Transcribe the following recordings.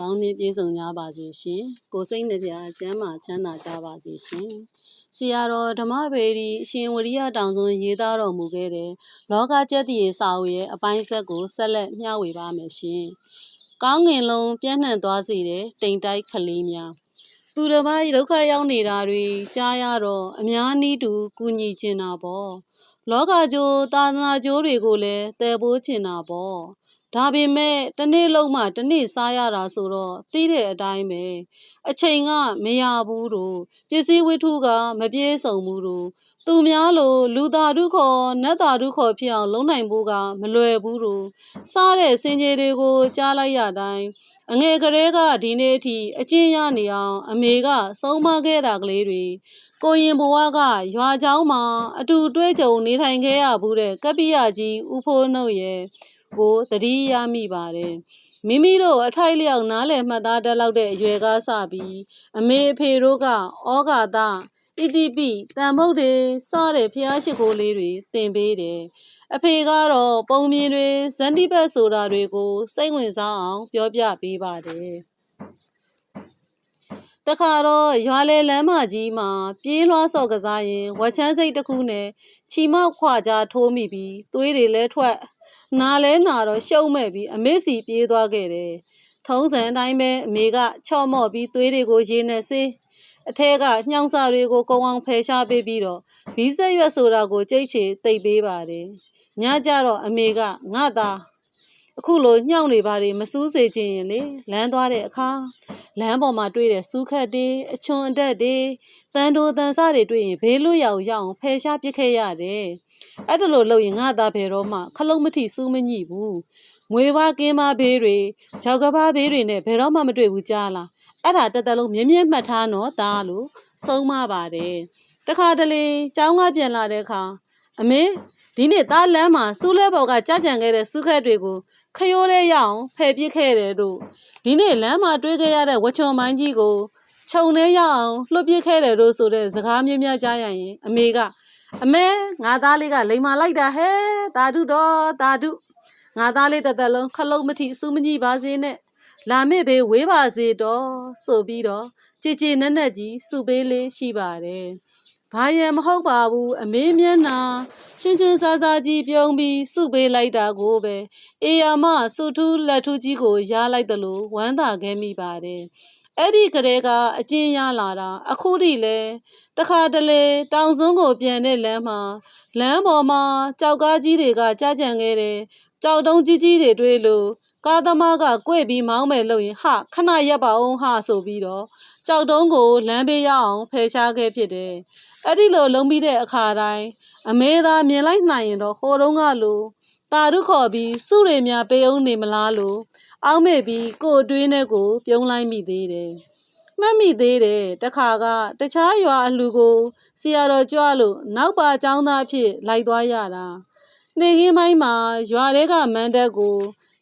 ပေါင်းနှင့်ပြည့်စုံကြပါစေရှင်ကိုယ်စိတ်နှပြကျမ်းမာချမ်းသာကြပါစေရှင်ဆရာတော်ဓမ္မဗေဒီအရှင်ဝရိယတောင်စွန်းရေးသားတော်မူခဲ့တဲ့လောကကျက်တည်စာအုပ်ရဲ့အပိုင်းဆက်ကိုဆက်လက်မျှဝေပါမယ်ရှင်ကောင်းငင်လုံးပြန့်နှံ့သွားစေတဲ့တိမ်တိုက်ခလေးများသူတစ်ပါးဒုက္ခရောက်နေတာတွေကြားရတော့အများနည်းတူကူညီကျင်တာပေါ့လောကကျိုးသာသနာကျိုးတွေကိုလည်းတည်ပိုးကျင်တာပေါ့ ဒါပေမဲ့တစ်နေ့လုံးမှတစ်နေ့စားရတာဆိုတော့သိတဲ့အတိုင်းပဲအချိန်ကမရဘူးတို့ပစ္စည်းဝတ္ထုကမပြည့်စုံဘူးတို့သူများလိုလူသားဒုခေါ်နတ်သားဒုခေါ်ဖြစ်အောင်လုံးနိုင်ဖို့ကမလွယ်ဘူးတို့စားတဲ့စင်ကြေတွေကိုကြားလိုက်ရတိုင်းအငယ်ကလေးကဒီနေ့အထိအကျဉ်းရနေအောင်အမေကဆုံးမခဲ့တာကလေးတွေကိုရင်ဘဝကရွာเจ้าမှာအတူတွဲကြုံနေထိုင်ခဲ့ရဘူးတဲ့ကပ္ပိယကြီးဦးဖိုးနှုတ်ရဲ့ ကိုသတိရမိပါတယ်မိမိတို့အထိုက်လျောက်နားလည်မှတ်သားတတ်လောက်တဲ့အရွယ်ကစပြီးအမေအဖေတို့ကဩဃာတဣတိပိတန်မုတ်တွေစတဲ့ဖျားရှိခိုးလေးတွေသင်ပေးတယ်အဖေကတော့ပုံမြင်တွေဇန်တိဘတ်ဆိုတာတွေကိုစိတ်ဝင်စားအောင်ပြောပြပေးပါတယ် တခါတော့ရွာလေလမ်းမကြီးမှာ ပြေးလွှားစော်ကစားရင်ဝက်ချမ်းစိတ်တစ်ခုနဲ့ချီမောက်ခွာကြားထိုးမိပြီးသွေးတွေလဲထွက်နာလဲနာတော့ရှုံးမဲ့ပြီးအမေစီပြေးသွားခဲ့တယ်ထုံးစံအတိုင်းပဲအမေကချော့မော့ပြီးသွေးတွေကိုရေနဲ့ဆေးအထက်ကညှောင်စာတွေကိုကုံအောင်ဖယ်ရှားပေးပြီးတော့ဘီးဆက်ရွက်ဆိုတာကိုကြိတ်ချေတိတ်ပေးပါတယ်ညကြတော့အမေကငါသားအခုလိုညှောင်းနေပါတွေမစူးစေခြင်းရင်လေလမ်းသွားတဲ့အခါ လမ်းပေါ်မှာတွေ့တဲ့စူးခတ်တွေအချွန်အတက်တွေသံတိုသံစတွေတွေ့ရင်ဘေးလွတ်ရောက်ရအောင်ဖယ်ရှားပစ်ခဲ့ရတယ်အဲ့ဒါလိုလုပ်ရင်ငါသားဘယ်တော့မှခလုံးမထီစူးမညိဘူးငွေပါကင်းပါဘေးတွေဂျောက်ကပါဘေးတွေနဲ့ဘယ်တော့မှမတွေ့ဘူးကြားလားအဲ့ဒါတက်တက်လုံးမြင်းမြင်းမှတ်ထားနော်သားလို့ဆုံးမပါတယ်တခါတလေကျောင်းကပြန်လာတဲ့အခါအမေဒီနေ့သားလမ်းမှာစူးလဲဘော်ကကြာကြံခဲ့တဲ့စူးခက်တွေကို ခရိုးရဲရအောင်ဖယ်ပစ်ခဲ့တယ်တို့ဒီနေ့လမ်းမှာတွေးခဲ့ရတဲ့ဝချွန်မိုင်းကြီးကိုခြုံနေရအောင်လှုပ်ပစ်ခဲ့တယ်တို့ဆိုတဲ့စကားမျိုးများကြားရရင် အမေကအမဲငါသားလေးကလိန်မာလိုက်တာဟဲ့တာဓုတော်တာဓုငါသားလေးတစ်သက်လုံးခလုံးမထီစူးမကြီးပါစေနဲ့လာမေ့ဘေးဝေးပါစေတော့ဆိုပြီးတော့ကြည်ကြည်နက်နက်ကြီးစုပေးလေးရှိပါတယ် ဘာရန်မဟုတ်ပါဘူးအမေမျက်နှာရှင်းရှင်းစားစားကြီးပြုံးပြီးစုပေးလိုက်တာကိုပဲအေယာမစုထူးလက်ထူးကြီးကိုရားလိုက်တယ်လို့ဝမ်းသာခဲ့မိပါတယ်အဲ့ဒီကလေးကအကျဉ်းရလာတာအခုထိလဲတခါတလေတောင်စွန်းကိုပြန်တဲ့လမ်းမှာလမ်းပေါ်မှာကြောက်ကားကြီးတွေကကြာကြံခဲ့တယ်ကြောက်တုံးကြီးကြီးတွေတွေ့လို့ကားသမားကကွေ့ပြီးမောင်းမယ်လို့ရင်ဟာခဏရပ်ပါအောင်ဟာဆိုပြီးတော့ ကြောက်တုံးကိုလမ်းပေးရအောင်ဖယ်ရှားခဲ့ဖြစ်တယ်အဲ့ဒီလိုလုံးပြီးတဲ့အခါတိုင်းအမေသာမြင်လိုက်နိုင်ရင်တော့ဟိုတုန်းကလိုတာရုခေါ်ပြီးစုတွေများပေးအောင်နေမလားလို့အောက်မေ့ပြီးကို့အတွင်းထဲကို ပြုံးလိုက်မိသေးတယ်မှတ်မိသေးတယ်တခါကတခြားရွာအလှကိုဆရာတော်ကြွလို့နောက်ပါចောင်းသားဖြစ်လိုက်သွားရတာနေခင်းပိုင်းမှာရွာတဲကမန်းတက်ကို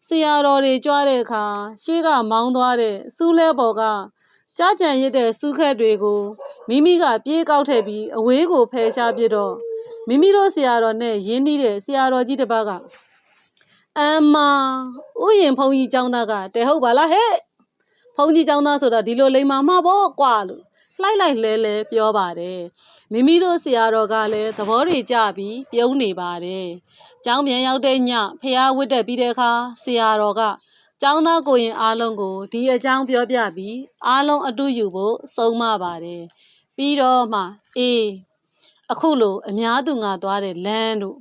ဆရာတော်တွေကြွတဲ့အခါရှေးကမောင်းသွားတဲ့စူးလဲပေါ်က ကြားကြံရစ်တဲ့စူးခက်တွေကိုမိမိကပြေးကောက်ထည့်ပြီးအဝေးကိုဖယ်ရှားပြတော့မိမိတို့ဆရာတော်နဲ့ရင်းနှီးတဲ့ဆရာတော်ကြီးတစ်ပါးကအမ္မာဥယျင်ဘုံကြီးចောင်းသားကတဲဟုတ်ပါလားဟဲ့ဘုံကြီးចောင်းသားဆိုတာဒီလိုလိမ္မာမှာပေါ့ကွာလို့လှိုက်လိုက်လဲလဲပြောပါတယ်မိမိတို့ဆရာတော်ကလည်းသဘောတွေကြပြီးပြုံးနေပါတယ်။ကျောင်းပြန်ရောက်တဲ့ညဖះဝတ်တက်ပြီးတဲ့အခါဆရာတော်က ကျောင်းသားကိုရင်အားလုံးကိုဒီအကြောင်းပြောပြပြီးအားလုံးအတူယူဖို့ဆုံးမပါတယ်။ပြီးတော့မှအေးအခုလိုအများသူငါသွားတဲ့လမ်းတို့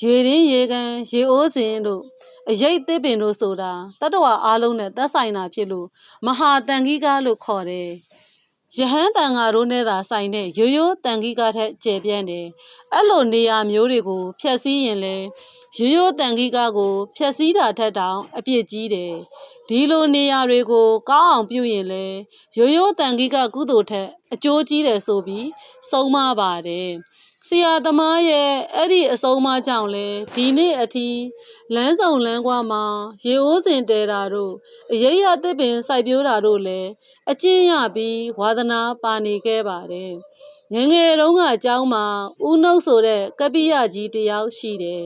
ရေရင်းရေကန်ရေအိုးစင်တို့အရေးသစ်ပင်တို့ဆိုတာတတဝအားလုံးနဲ့သက်ဆိုင်တာဖြစ်လို့မဟာတန်ကြီးကားလို့ခေါ်တယ်။ယဟန်တန်ဃာတို့နဲ့သာဆိုင်တဲ့ရိုးရိုးတန်ခိကထက်ကျယ်ပြန့်တယ်အဲ့လိုနေရာမျိုးတွေကိုဖျက်ဆီးရင်လဲ ရိုးရိုးတန်ခိကကိုဖျက်ဆီးတာထက်တောင်အပြစ်ကြီးတယ်ဒီလိုနေရာတွေကိုကောင်းအောင်ပြုရင်လဲရိုးရိုးတန်ခိကကုသိုလ်ထက်အကျိုးကြီးတယ်ဆိုပြီးဆုံးမပါတယ်ဆရာသမားရဲ့အဲ့ဒီအဆုံးအမကြောင့်လဲဒီနေ့အထိလမ်းဆောင်လမ်းကွာမှာရေအိုးစင်တဲတာတို့အရေးရသစ်ပင်စိုက်ပျိုးတာတို့လဲအကျဉ်းရပြီးဝါသနာပါနေခဲ့ပါတယ်ငငယ်တုန်းကအเจ้าမှာဦးနှုတ်ဆိုတဲ့ကပိယကြီးတယောက်ရှိတယ်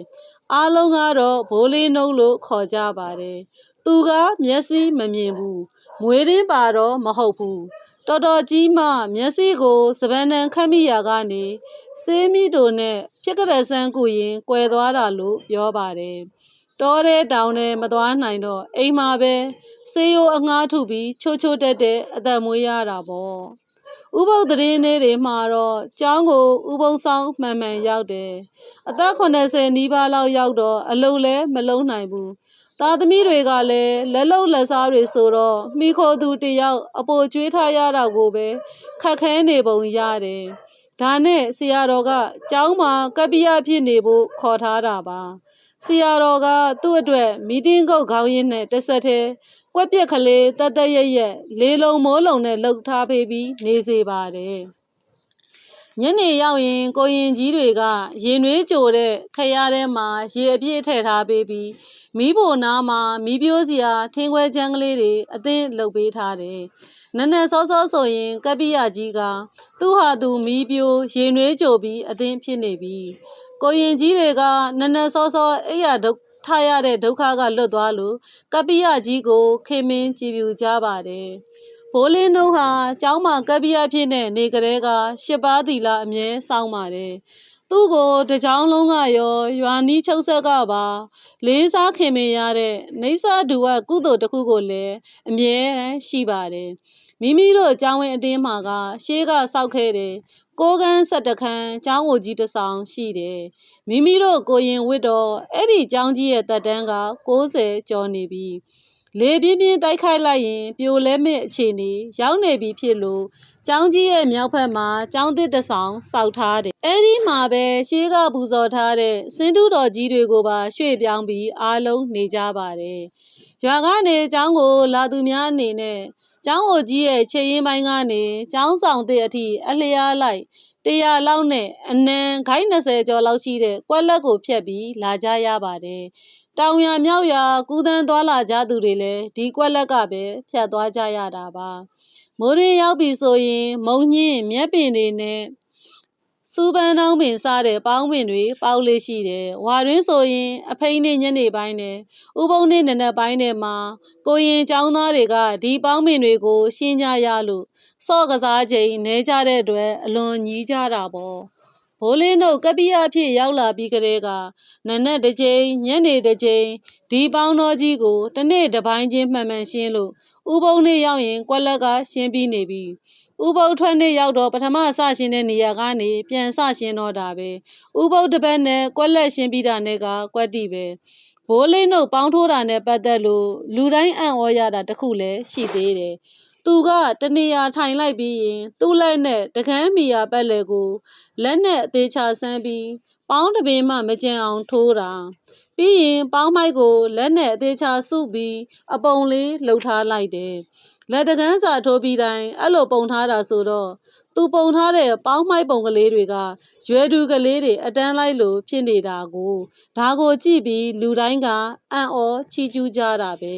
အားလုံးကတော့ဘိုးလေးနှုတ်လို့ခေါ်ကြပါတယ်သူကမျက်စိမမြင်ဘူးမွေးရင်းပါတော့မဟုတ်ဘူးတော်တော်ကြီးမှမျက်စိကိုစပန်းနှံခတ်မိရာကနေစေးမိတို့နဲ့ဖြစ်ကြတဲ့ဆန်းကူရင်ကွယ်သွားတာလို့ပြောပါတယ်တောတဲ့တောင်နဲ့မသွားနိုင်တော့အိမ်မှာပဲစေးရိုးအငှားထုပြီးချိုးချိုးတက်တဲ့အသက်မွေးရတာပေါ့ ဥပုပ်သတင်းလေးတွေမှာတော့ကျောင်းကိုဥပုံဆောင်မှန်မှန်ရောက်တယ်အသက်80နီးပါးလောက်ရောက်တော့အလုံးလဲမလုံးနိုင်ဘူးသားသမီးတွေကလည်းလက်လုံလက်စားတွေဆိုတော့မိခိုသူတယောက်အပိုကျွေးထားရတာကိုပဲခက်ခဲနေပုံရတယ်ဒါနဲ့ဆရာတော်ကကျောင်းမှာကပ္ပိယဖြစ်နေဖို့ခေါ်ထားတာပါ ဆရာတော်ကသူ့အတွက်မီတင်းကုတ်ခေါင်းရင်းနဲ့တစ်ဆက်တည်းကွက်ပြက်ကလေးတတ်တတ်ရရက်လေးလုံးမိုးလုံးနဲ့လှုပ်ထားပေးပြီးနေစေပါတယ်ညနေရောက်ရင်ကိုရင်ကြီးတွေကရင်နွေးကြိုတဲ့ခရထဲမှာရေအပြည့်ထည့်ထားပေးပြီးမီးဖိုနားမှာမီးပြိုးစရာထင်းခွဲချမ်းကလေးတွေအသင်းလုပ်ပေးထားတယ်။နက်နက်စောစောဆိုရင်ကပ္ပိယကြီးကသူ့ဟာသူမီးပြိုးရေနွေးကြိုပြီးအသင်းဖြစ်နေပြီ။ ကိုရင်ကြီးတွေကနက်နက်စောစောအဲ့ရဒုက္ခထားရတဲ့ဒုက္ခကလွတ်သွားလို့ကပ္ပိယကြီးကိုခေမင်းကြည်ပြူကြပါတယ်။ဘိုးလင်းတို့ဟာကျောင်းမှာကပ္ပိယဖြစ်တဲ့နေကလေးကရှစ်ပါးသီလအမြဲစောင့်ပါတယ်။သူ့ကိုတကြောင်လုံးကရောရွာနီးချုပ်ဆက်ကပါလေးစားခင်မင်ရတဲ့နေစာဒူဝကုသိုလ်တစ်ခုကိုလည်းအမြဲတမ်းရှိပါတယ်။မိမိတို့ကျောင်းဝင်အတင်းမှာကရှေးကစောက်ခဲ့တယ်။ ကိုကန်းဆက်တခန်းကျောင်းဝကြီးတစ်ဆောင်ရှိတယ်။မိမိတို့ကိုရင်ဝစ်တော့အဲ့ဒီကျောင်းကြီးရဲ့တက်တန်းက60ကျော်နေပြီ။လေပြင်းပြင်းတိုက်ခိုက်လိုက်ရင်ပြိုလဲမဲ့အခြေအနေရောက်နေပြီဖြစ်လို့ကျောင်းကြီးရဲ့မြောက်ဘက်မှာကျောင်းသစ်တစ်ဆောင်စောက်ထားတယ်။အဲဒီမှာပဲရှေးကပူဇော်ထားတဲ့စင်တုတော်ကြီးတွေကိုပါရွှေ့ပြောင်းပြီးအားလုံးနေကြပါတယ်။ ရွာကနေကျောင်းကိုလာသူများအနေနဲ့ကျောင်းကိုကြီးရဲ့ခြေရင်းပိုင်းကနေကျောင်းဆောင်တဲ့အထိအလျားလိုက်တရာလောက်နဲ့အနံခိုင်း20ကျော်လောက်ရှိတဲ့ကွက်လက်ကိုဖြတ်ပြီးလာကြရပါတယ်။တောင်ရမြောက်ရကူးသန်းသွားလာကြသူတွေလည်းဒီကွက်လက်ကပဲဖြတ်သွားကြရတာပါမိုးရင်းရောက်ပြီဆိုရင် မုံညင်းမြက်ပင်တွေနဲ့ စူပန်းတောင်းပင်စားတဲ့ပေါင်းပင်တွေပေါက်လေးရှိတယ်။ဝါရင်းဆိုရင် အဖိန်းနဲ့ညနေပိုင်းနဲ့ဥပုံနဲ့နနက်ပိုင်းနဲ့မှာကိုရင်ចောင်းသားတွေကဒီပေါင်းပင်တွေကို ရှင်းကြရလို့စော့ကစားချိန်နဲကြတဲ့အတွက်အလွန်ညီးကြတာပေါ့။ဘိုးလင်းတို့ကပ္ပိယဖြစ်ရောက်လာပြီးကလေးကနနက်တစ်ကြိမ်ညနေတစ်ကြိမ်ဒီပေါင်းတော်ကြီးကိုတစ်နေ့တစ်ပိုင်းချင်းမှန်မှန်ရှင်းလို့ဥပုံနေ့ရောက်ရင် ကွက်လက်ကရှင်းပြီးနေပြီ ဥပုပ်ထွက်နေ့ရောက်တော့ပထမဆရှင်းတဲ့နေရာကနေပြန်ဆရှင်းတော့တာပဲဥပုပ်တစ်ပတ်နဲ့ကွက်လက်ရှင်းပြီးတာနဲ့ကကွက်တိပဲဘိုးလေးတို့ပေါင်းထိုးတာနဲ့ပတ်သက်လို့လူတိုင်းအံ့ဩရတာတခုလည်းရှိသေးတယ်သူကတနေရာထိုင်လိုက်ပြီးရင်သူ့လက်နဲ့တကန်းမီယာပက်လေကိုလက်နဲ့အသေးချဆန်းပြီးပေါင်းတပင်မှမကြံအောင်ထိုးတာ ပြီးရင်ပေါင်းမိုက်ကိုလက်နဲ့အသေးချစုပြီးအပုံလေးလှုပ်ထားလိုက်တယ်လက်တကန်းစာထိုးပြီးတိုင်းအဲ့လိုပုံထားတာဆိုတော့ သူပုံထားတဲ့ပေါင်းမိုက်ပုံကလေးတွေကရွယ်သူကလေးတွေအတန်းလိုက်လို့ဖြစ်နေတာကိုဒါကိုကြည့်ပြီးလူတိုင်းကအံ့ဩချီးကျူးကြတာပဲ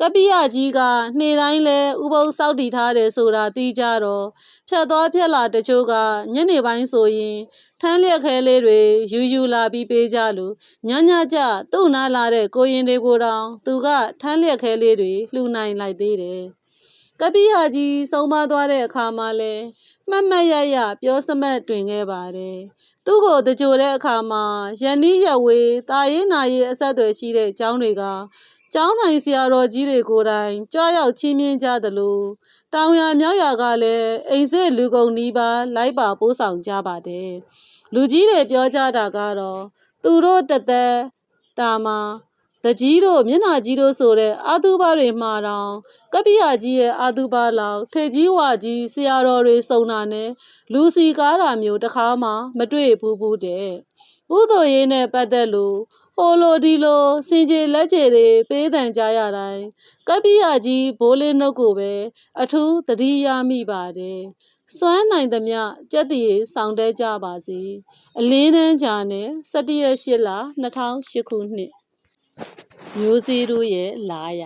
ကပ္ပိယကြီးကနေ့တိုင်းလဲဥပုပ်စောက်တည်ထားတယ်ဆိုတာသိကြတော့ဖြတ်သွားဖြတ်လာတချို့ကညနေပိုင်းဆိုရင်ထမ်းလျက်ခဲလေးတွေယူယူလာပြီးပေးကြလို့ညညကြသူ့နားလာတဲ့ကိုရင်တွေကိုတောင်သူကထမ်းလျက်ခဲလေးတွေလှူနိုင်လိုက်သေးတယ် ကပ္ပိယကြီးဆုံးမသွားတဲ့အခါမှာလဲမှတ်မှတ်ရရပြောစမတ်တွင်ခဲ့ပါတယ်သူ့ကိုတကြိုတဲ့အခါမှာရန်နီးရဝေးတာရေးနာရေးအဆက်အသွယ်ရှိတဲ့ကျောင်းတွေကကျောင်းနိုင်ဆရာတော်ကြီးတွေကိုယ်တိုင်ကြွားရောက်ချင်းမြင်းကြသလိုတောင်ရမြောက်ရကလည်းအိမ်စစ်လူကုန်နီးပါလိုက်ပါပိုးဆောင်ကြပါတယ်လူကြီးတွေပြောကြတာကတော့သူတို့တသက်တာမှာ တကြီးတို့မျက်နှာကြီးတို့ဆိုတဲ့အာသူဘတွေမှာတော့ကပ္ပိယကြီးရဲ့အာသူဘလောက်ထေကြီးဝါကြီးဆရာတော်တွေစုံတာနဲ့လူစီကားတာမျိုးတခါမှမတွေ့ဘူးဘူးတဲ့ကုသိုလ်ရေးနဲ့ပတ်သက်လို့ဟိုလိုဒီလိုစင်ကြေလက်ကြေတွေပေးတန်ကြရတိုင်းကပ္ပိယကြီးဘိုးလေးနှုတ်ကိုပဲအထူးတတိယမိပါတယ်စွမ်းနိုင်သမျှကြက်တည်ဆောင်တဲကြပါစေအလင်းတန်းကြာနဲ့17ရက်8လ2008ခုနှစ် မျိုးစေးတို့ရဲ့လာရ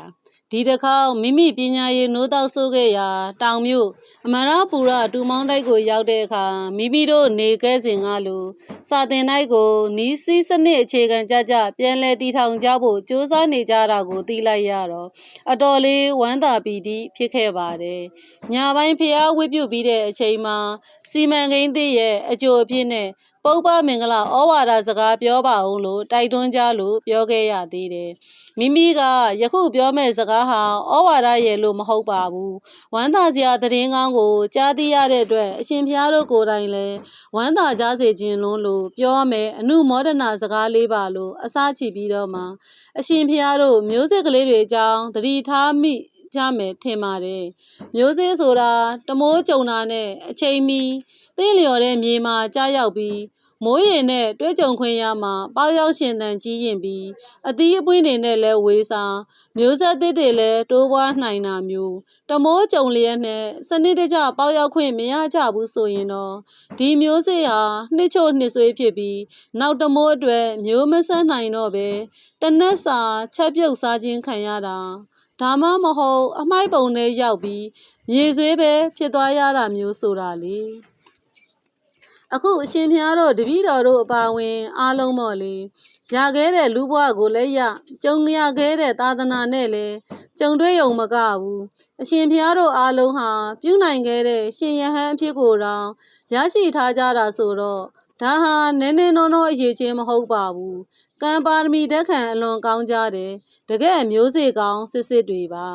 ဒီတစ်ခေါက်မိမိပညာရေးနိုးတောက်ဆိုးခဲ့ရာတောင်မြို့အမရပူရတူမောင်းတိုက်ကိုရောက်တဲ့အခါမိမိတို့နေခဲ့စဉ်ကလိုစာတင်တိုက်ကိုနီးစည်းစနစ်အခြေခံကြကြပြန်လည်တည်ထောင်ကြဖို့စ조사နေကြတာကိုသိလိုက်ရတော့အတော်လေးဝမ်းသာပီတိဖြစ်ခဲ့ပါတယ်။ညပိုင်းဖျားဝိပြုတ်ပြီးတဲ့အချိန်မှာစီမံကိန်းသစ်ရဲ့အကျိုးအဖြစ်နဲ့ပုပ္ပမင်္ဂလာဩဝါဒစကားပြောပါအောင်လို့တိုက်တွန်းကြလို့ပြောခဲ့ရသေးတယ်။မိမိကယခုပြောမဲ့စကားဟာဩဝါဒရဲ့လို့မဟုတ်ပါဘူး။ဝမ်းသာစရာသတင်းကောင်းကိုကြားသိရတဲ့အတွက်အရှင်ဖျားတို့ကိုယ်တိုင်လည်းဝမ်းသာကြစေခြင်းလုံးလို့ပြောမယ်အနုမောဒနာစကားလေးပါလို့အစားချီပြီးတော့မှအရှင်ဖျားတို့မျိုးစစ်ကလေးတွေအကြောင်းသတိထားမိ ကြမယ်ထင်ပါတယ်။မျိုးစေ့ဆိုတာတမိုးကြုံတာနဲ့အချိန်မီသိလျော်တဲ့မြေမှာကြားရောက်ပြီးမိုးရင်နဲ့တွဲကြုံခွင့်ရမှာပေါရောက်ရှင်တန်ကြီးရင်ပြီးအသီးအပွင့်တွေနဲ့လဲဝေးစားမျိုးဆက်သစ်တွေလဲတိုးပွားနိုင်တာမျိုးတမိုးကြုံလျက်နဲ့စနစ်တကျပေါရောက်ခွင့်မရကြဘူးဆိုရင်တော့ဒီမျိုးစေ့ဟာနှစ်ချို့နှစ်ဆွေးဖြစ်ပြီးနောက်တမိုးအတွက်မျိုးမဆက်နိုင်တော့ပဲတနက်စာချက်ပြုတ်စားခြင်းခံရတာ ဒါမှမဟုတ်အမိုက်ပုံနဲ့ရောက်ပြီးမြေဆွေးပဲဖြစ်သွားရတာမျိုးဆိုတာလေအခုအရှင်ဖျားတို့တပည့်တော်တို့အပါဝင်အားလုံးပေါ့လေရခဲ့တဲ့လူဘဝကိုလည်းရကြုံရခဲ့တဲ့သာသနာနဲ့လည်းကြုံတွေ့ုံမကဘူးအရှင်ဖျားတို့အားလုံးဟာပြုနိုင်ခဲ့တဲ့ရှင်ယဟန်အဖြစ်ကိုတောင်ရရှိထားကြတာဆိုတော့ဒါဟာနည်းနည်းနောနောအရေးချင်းမဟုတ်ပါဘူး ကံပါရမီတက်ခံအလွန်ကောင်းကြတယ်တကယ်မျိုးစေ့ကောင်းစစ်စစ်တွေပါ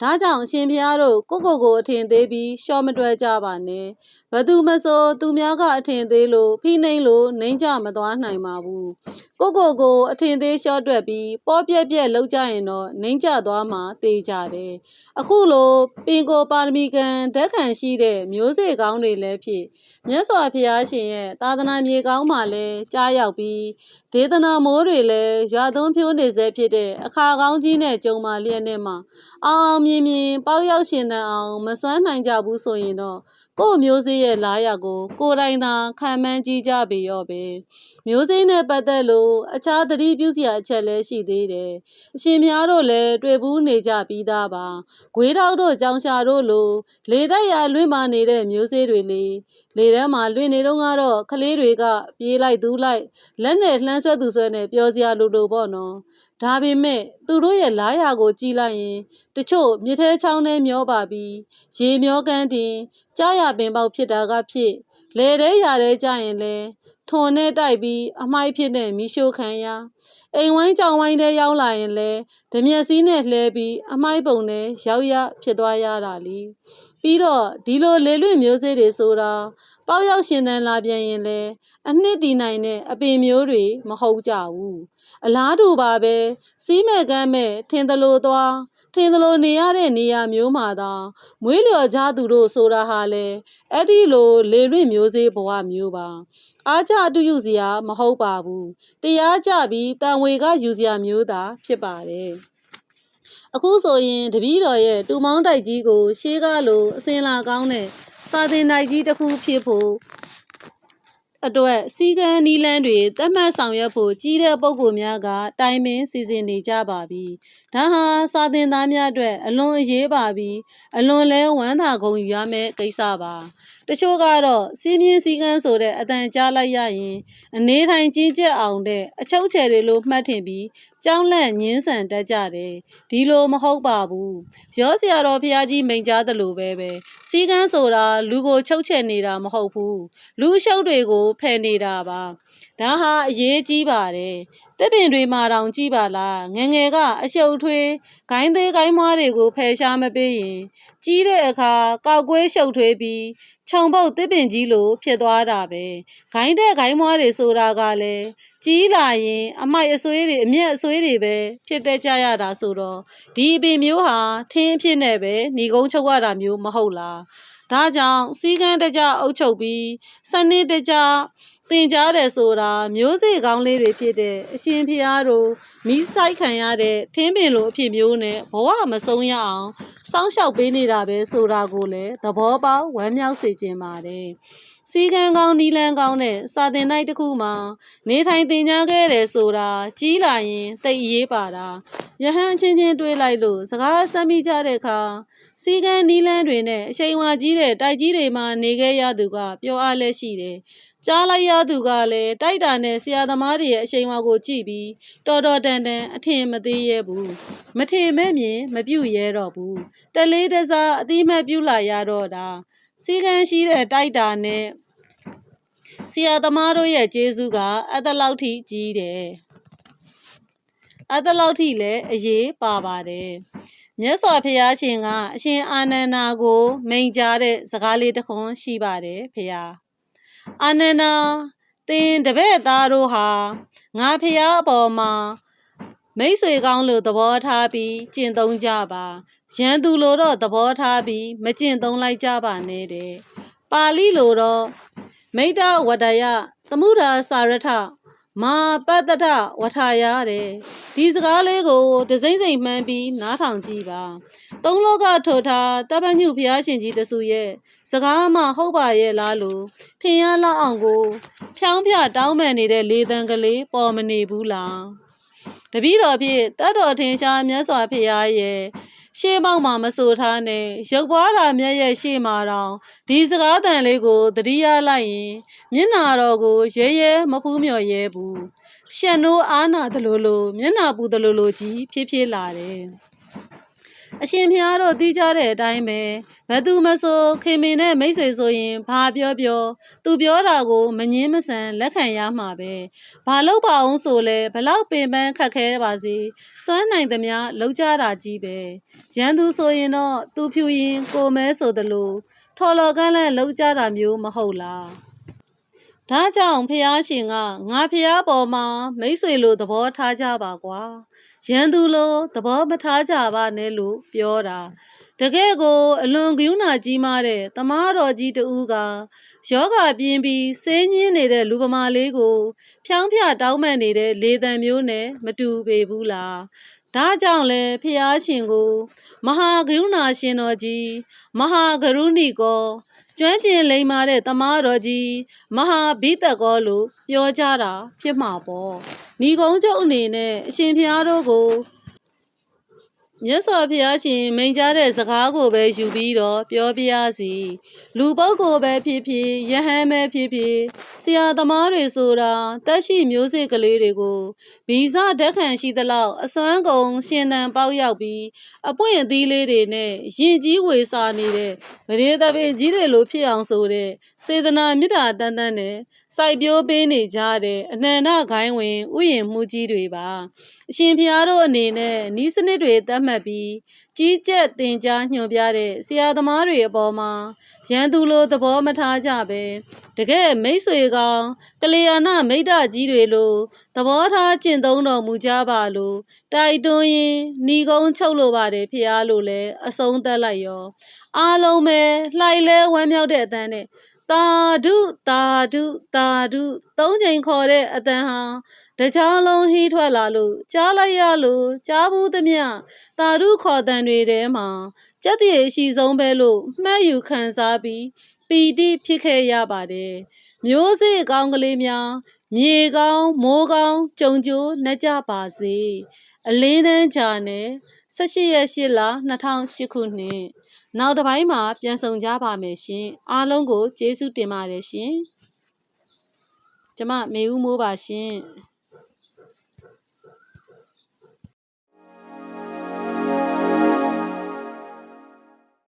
ဒါကြောင့်အရှင်ဖျားတို့ကိုကိုကိုအထင်သေးပြီးရှော့မတွဲကြပါနဲ့ဘသူမဆိုသူများကအထင်သေးလို့ဖိနှိမ့်လို့နှိမ့်ကြမသွားနိုင်ပါဘူးကိုကိုကိုအထင်သေးရှော့တွက်ပြီးပေါ်ပြက်ပြက်လောက်ကြရင်တော့နှိမ့်ကြသွားမှတေးကြတယ်အခုလိုပင်ကိုပါရမီကံဓာတ်ခံရှိတဲ့မျိုးစေ့ကောင်းတွေလည်းဖြစ်မြတ်စွာဘုရားရှင်ရဲ့သာသနာမြေကောင်းမှလည်းကြားရောက်ပြီးဒေသနာမိုးတွေလည်းရွာသွန်းဖြိုးနေစေဖြစ်တဲ့အခါကောင်းကြီးနဲ့ကြုံမာလျက်နဲ့မှအောင်အောင်မြင်မြင်ပေါရောက်ရှင်တန်အောင်မစွမ်းနိုင်ကြဘူးဆိုရင်တော့ ကို့မျိုးစေ့ရဲ့လာရကို ကိုယ်တိုင်သာခံမှန်းကြည့်ကြပေရော့ပဲမျိုးစေ့နဲ့ပတ်သက်လို့အခြားသတိပြုစရာအချက်လည်းရှိသေးတယ်အရှင်များတို့လည်းတွေ့ဘူးနေကြပြီးသားပါဂွေးတောက်တို့ကြောင်ရှာတို့လိုလေတိုက်ရလွင့်မာနေတဲ့မျိုးစေ့တွေလေလေထဲမှာလွင့်နေတော့ကတော့ကလေးတွေကပြေးလိုက်သူးလိုက်လက်နဲ့လှမ်းဆွဲသူဆွဲနဲ့ပြောစရာလိုလိုပေါ့နော် ဒါပေမဲ့သူတို့ရဲ့လားယာကိုကြည့်လိုက်ရင် တချို့မြစ်ထဲချောင်းထဲမျောပါပြီးရေမျောကန်းတင်ကြားရပင်ပေါက်ဖြစ်တာကဖြစ်လေထဲရထဲကြရင်လဲထွန်နဲ့တိုက်ပြီးအမိုက်ဖြစ်တဲ့မီးရှို့ခံရအိမ်ဝိုင်းကြောင်ဝိုင်းထဲရောက်လာရင်လဲဓမျက်စည်းနဲ့လှဲပြီးအမိုက်ပုံနဲ့ရောက်ရဖြစ်သွားရတာလी ပြီးတော့ဒီလိုလေလွင့်မျိုးစေ့တွေဆိုတာပေါက်ရောက်ရှင်သန်လာပြန်ရင်လဲအနှစ်တည်နိုင်တဲ့အပင်မျိုးတွေမဟုတ်ကြဘူးအလားတူပါပဲစီးမဲ့ကမ်းမဲ့ထင်သလိုသွားထင်သလိုနေရတဲ့နေရာမျိုးမှာသာမွေးလျော်ကြသူတို့ဆိုတာဟာလေအဲ့ဒီလိုလေလွင့်မျိုးစေ့ဘဝမျိုးပါအားကြအတူယူစရာမဟုတ်ပါဘူးတရားကြပြီးတန်ဝေကယူစရာမျိုးသာဖြစ်ပါတယ် အခုဆိုရင်တပည့်တော်ရဲ့တူမောင်းတိုက်ကြီးကို ရှေးကားလိုအစင်လာကောင်းတဲ့စာသင်တိုက်ကြီးတစ်ခုဖြစ်ဖို့အတွက်စီကံနီလန်းတွေတတ်မှတ်ဆောင်ရွက်ဖို့ကြီးတဲ့ပုံကိုများကတိုင်ပင်စီစဉ်နေကြပါပြီ။ဒါဟာစာသင်သားများအတွက်အလွန်အရေးပါပြီးအလွန်လဲဝမ်းသာဂုဏ်ယူရမယ့်ကိစ္စပါ။ တချို့ကတော့စီးမြင့်စည်းကမ်းဆိုတဲ့အတန်ကြားလိုက်ရရင်အနေထိုင်ကြီးကျက်အောင်တဲ့အချုပ်ချယ်တွေလိုမှတ်ထင်ပြီးကြောင်းလန့်ညင်းဆန်တတ်ကြတယ်။ဒီလိုမဟုတ်ပါဘူး။ရောစရာတော်ဖះကြီးမိန်ကြားသလိုပဲပဲ။စီကန်းဆိုတာလူကိုချုပ်ချယ်နေတာမဟုတ်ဘူး။လူရှုပ်တွေကိုဖယ်နေတာပါ။ ဒါဟာအရေးကြီးပါတယ်။တစ်ပင်တွေမှာတောင်ကြည့်ပါလားငငယ်ကအရှုပ်ထွေးဂိုင်းသေးဂိုင်းမွားတွေကိုဖယ်ရှားမပေးရင် ကြီးတဲ့အခါကောက်ကွေးရှုပ်ထွေးပြီးခြုံပုတ်တစ်ပင်ကြီးလိုဖြစ်သွားတာပဲဂိုင်းတဲ့ဂိုင်းမွားတွေဆိုတာကလည်းကြီးလာရင်အမိုက်အဆွေးတွေအမျက်အဆွေးတွေပဲဖြစ်တဲ့ကြရတာဆိုတော့ဒီအပင်မျိုးဟာထင်းဖြစ်နေပဲညီကုန်းချုပ်ရတာမျိုးမဟုတ်လားဒါကြောင့်စီကန်းတကြအုပ်ချုပ်ပြီးစနစ်တကြ သင်ကြားတယ်ဆိုတာမျိုးစေ့ကောင်းလေးတွေဖြစ်တဲ့အရှင်ဖျားတို့မိဆိုင်ခံရတဲ့ထင်းပင်လိုအဖြစ်မျိုးနဲ့ဘဝမဆုံးရအောင်စောင့်ရှောက်ပေးနေတာပဲဆိုတာကိုလည်းသဘောပေါက်ဝမ်းမြောက်စေခြင်းပါတယ်စီကံကောင်းနီလန်းကောင်းတဲ့စာတင်တိုက်တစ်ခုမှာနေထိုင်သင်ကြားခဲ့တယ်ဆိုတာကြီးလာရင်တိတ်အရေးပါတာယဟန်ချင်းချင်းတွေးလိုက်လို့စကားဆက်မိကြတဲ့အခါစီကံနီလန်းတွေနဲ့အရှိန်ဝါကြီးတဲ့တိုက်ကြီးတွေမှာနေခဲ့ရသူကပြောအားလဲရှိတယ် ကြားလိုက်ရသူကလည်းတိုက်တာနဲ့ဆရာသမားတွေရဲ့အရှိန်အဝါကိုကြည့်ပြီးတော်တော်တန်တန်အထင်မသေးရဲဘူးမထင်မဲ့မြင်မပြုတ်ရဲတော့ဘူးတလေးတစားအတိမတ်ပြုတ်လာရတော့တာစီကံရှိတဲ့တိုက်တာနဲ့ဆရာသမားတို့ရဲ့ကျေးဇူးကအသက်လောက်ထိကြီးတယ်အသက်လောက်ထိလည်းအရေးပါပါတယ်မြတ်စွာဘုရားရှင်ကအရှင်အာနန္ဒာကို မိန်ကြားတဲ့စကားလေးတစ်ခွန်းရှိပါတယ်ဖေဟာ အာနန္ဒာသင်တပည့်သားတို့ဟာငါဖျားအပေါ်မှာမိတ်ဆွေကောင်းလို့သဘောထားပြီးကျင့်သုံးကြပါရန်သူလိုတော့သဘောထားပြီးမကျင့်သုံးလိုက်ကြပါနဲ့တဲ့ပါဠိလိုတော့မိတ္တဝတ္တယသမှုရာစာရထ မာပတ္တထဝထာယတဲ့ဒီစကားလေးကိုဒစိမ့်စိမ့်မှန်းပြီးနားထောင်ကြည့်ပါသုံးလောကထိုထားတပ္ပညုဘုရားရှင်ကြီးတဆူရဲ့စကားမှဟုတ်ပါရဲ့လားလို့ထင်ရလောက်အောင်ကို ဖြောင်းဖြတောင်းပန်နေတဲ့လေတံကလေးပေါ်မနေဘူးလားတပည့်တော်ဖြင့်တတ်တော်ထင်ရှားမြတ်စွာဘုရားရဲ့ ရှေးမောက်မှာမဆိုထားနဲ့ရုပ်ပွားတာမြတ်ရဲ့ရှေ့မှာတော့ဒီစကားတန်လေးကိုသတိရလိုက်ရင်မျက်နာတော်ကိုရဲရဲမဖူးမြော်ရဲဘူးရှက်နိုးအားနာသလိုလိုမျက်နာပူသလိုလိုကြီးဖြည်းဖြည်းလာတယ် အရှင်ဖျားတို့သိကြတဲ့အတိုင်းပဲဘသူမဆိုခင်မင်နဲ့မိတ်ဆွေဆိုရင်ဘာပြောပြောသူပြောတာကိုမငင်းမဆန်လက်ခံရမှာပဲဘာလို့ပါအောင်ဆိုလဲဘလောက်ပင်ပန်းခက်ခဲပါစေစွမ်းနိုင်သမျှလောက်ကြတာကြီးပဲရန်သူဆိုရင်တော့သူဖြူရင်ကိုမဲဆိုသလိုထော်လော်ကန်းလန့်လောက်ကြတာမျိုးမဟုတ်လားဒါကြောင့်ဖះရှင်ကငါဖះပေါ်မှာမိတ်ဆွေလိုသဘောထားကြပါကွာ ရန်သူလိုသဘောမထားကြပါနဲ့လို့ပြောတာတကယ်ကို အလွန်ကရုဏာကြီးမားတဲ့တမားတော်ကြီးတူကယောဂပြင်းပြီးဆေးညင်းနေတဲ့လူပမာလေးကို ဖြောင်းဖြတောင်းပန်နေတဲ့လေတံမျိုးနဲ့မတူပေဘူးလား ဒါကြောင့်လဲဖះရှင်ကို မဟာကရုဏာရှင်တော်ကြီးမဟာကရုဏီကောကျွမ်းကျင်လိမ္မာတဲ့တမားတော်ကြီးမဟာဘိတကောလို့ပြောကြတာဖြစ်မှာပေါ့။ညီကုန်းချုပ်အနေနဲ့အရှင်ဖျားတို့ကို မြတ်စွာဘုရားရှင်မိန်ကြားတဲ့စကားကိုပဲယူပြီးတော့ပြောပြရစီလူပုဂ္ဂိုလ်ပဲဖြစ်ဖြစ်ယဟန်ပဲဖြစ်ဖြစ်ဆရာသမားတွေဆိုတာတက်ရှိမျိုးစေ့ကလေးတွေကိုဗီဇဓာတ်ခံရှိသလောက်အစွမ်းကုန်ရှင်သန်ပေါက်ရောက်ပြီးအပွင့်အသီးလေးတွေနဲ့ရင်ကြီးဝေစာနေတဲ့ဗရေသပင်ကြီးတွေလိုဖြစ်အောင်ဆိုတဲ့စေတနာမေတ္တာတန်တန်နဲ့စိုက်ပျိုးပေးနေကြတဲ့အနန္တဂိုင်းဝင်ဥယျာဉ်မှုကြီးတွေပါအရှင်ဖျားတို့အနေနဲ့ဤစနစ်တွေတတ်မှတ်ပြီးကြီးကျက်တင် जा ညွှန်ပြတဲ့ဆရာသမားတွေအပေါ်မှာရန်သူလိုသဘောမထားကြပဲတကယ်မိတ်ဆွေကောင်းကလျာဏမိတ်္တကြီးတွေလိုသဘောထားကျင့်သုံးတော်မူကြပါလို့တိုက်တွန်းရင်ဏီကုန်းချုပ်လိုပါတယ်ဖျားလို့လဲအဆုံးသက်လိုက်ရော အားလုံးပဲလှိုက်လဲဝမ်းမြောက်တဲ့အတန်းနဲ့ တာဒုတာဒုတာဒုသုံးချိန်ခေါ်တဲ့အတန်ဟာတကြားလုံးဟီးထွက်လာလို့ကြားလိုက်ရလို့ကြားဘူးသမျှတာဒုခေါ်တန်တွေထဲမှာကြက်တည်းအရှိဆုံးပဲလို့မှတ်ယူခံစားပြီးပီတိဖြစ်ခဲ့ရပါတယ်မျိုးစေ့ကောင်းကလေးများမြေကောင်းမိုးကောင်းကြုံကြိုးနှကြပါစေအလင်းတန်းကြာနဲ့18ရက်8လ2008ခုနှစ် နောက်တစ်ပိုင်းမှာပြန်ဆောင်ကြပါမယ်ရှင်အားလုံးကိုကျေးဇူးတင်ပါတယ်ရှင်ကျမမေဦးမိုးပါရှင်